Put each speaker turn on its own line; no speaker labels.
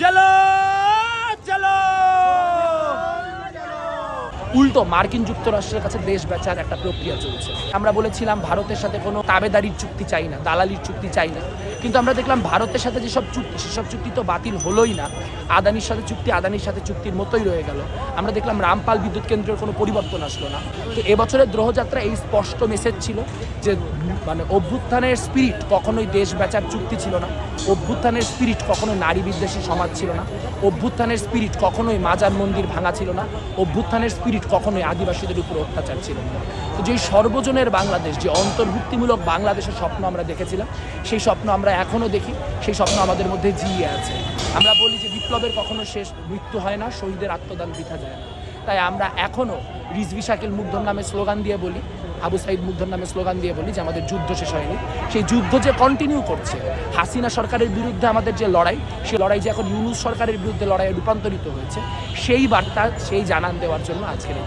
চলো চলো। উল্টো মার্কিন যুক্তরাষ্ট্রের কাছে দেশ বেচার একটা প্রক্রিয়া চলছে। আমরা বলেছিলাম, ভারতের সাথে কোনো তাবেদারির চুক্তি চাই না, দালালির চুক্তি চাই না। কিন্তু আমরা দেখলাম ভারতের সাথে যেসব চুক্তি, সেসব চুক্তি তো বাতিল হলোই না। আদানির সাথে চুক্তি, আদানির সাথে চুক্তির মতোই রয়ে গেল। আমরা দেখলাম রামপাল বিদ্যুৎ কেন্দ্রের কোনো পরিবর্তন আসলো না। তো এবছরের দ্রোহযাত্রা এই স্পষ্ট মেসেজ ছিল যে মানে অভ্যুত্থানের স্পিরিট কখনোই দেশ বেচার চুক্তি ছিল না। অভ্যুত্থানের স্পিরিট কখনো নারী বিদ্বেষী সমাজ ছিল না। অভ্যুত্থানের স্পিরিট কখনোই মাজার মন্দির ভাঙা ছিল না। অভ্যুত্থানের স্পিরিট কখনোই আদিবাসীদের উপর অত্যাচার ছিল না। তো যেই সর্বজনের বাংলাদেশ, যে অন্তর্ভুক্তিমূলক বাংলাদেশের স্বপ্ন আমরা দেখেছিলাম, সেই স্বপ্ন আমরা এখনও দেখি, সেই স্বপ্ন আমাদের মধ্যে জিয়ে আছে। আমরা বলি যে বিপ্লবের কখনো শেষ মৃত্যু হয় না, শহীদের আত্মদান বৃথা যায় না। তাই আমরা এখনও রিজভি শাকিল মুগ্ধর নামে স্লোগান দিয়ে বলি, আবু সাইদ মুগ্ধর নামে স্লোগান দিয়ে বলি যে আমাদের যুদ্ধ শেষ হয়নি। সেই যুদ্ধ যে কন্টিনিউ করছে, হাসিনা সরকারের বিরুদ্ধে আমাদের যে লড়াই সেই লড়াই যে এখন ইউনুস সরকারের বিরুদ্ধে লড়াইয়ে রূপান্তরিত হয়েছে, সেই বার্তা, সেই জানান দেওয়ার জন্য আজকের এই।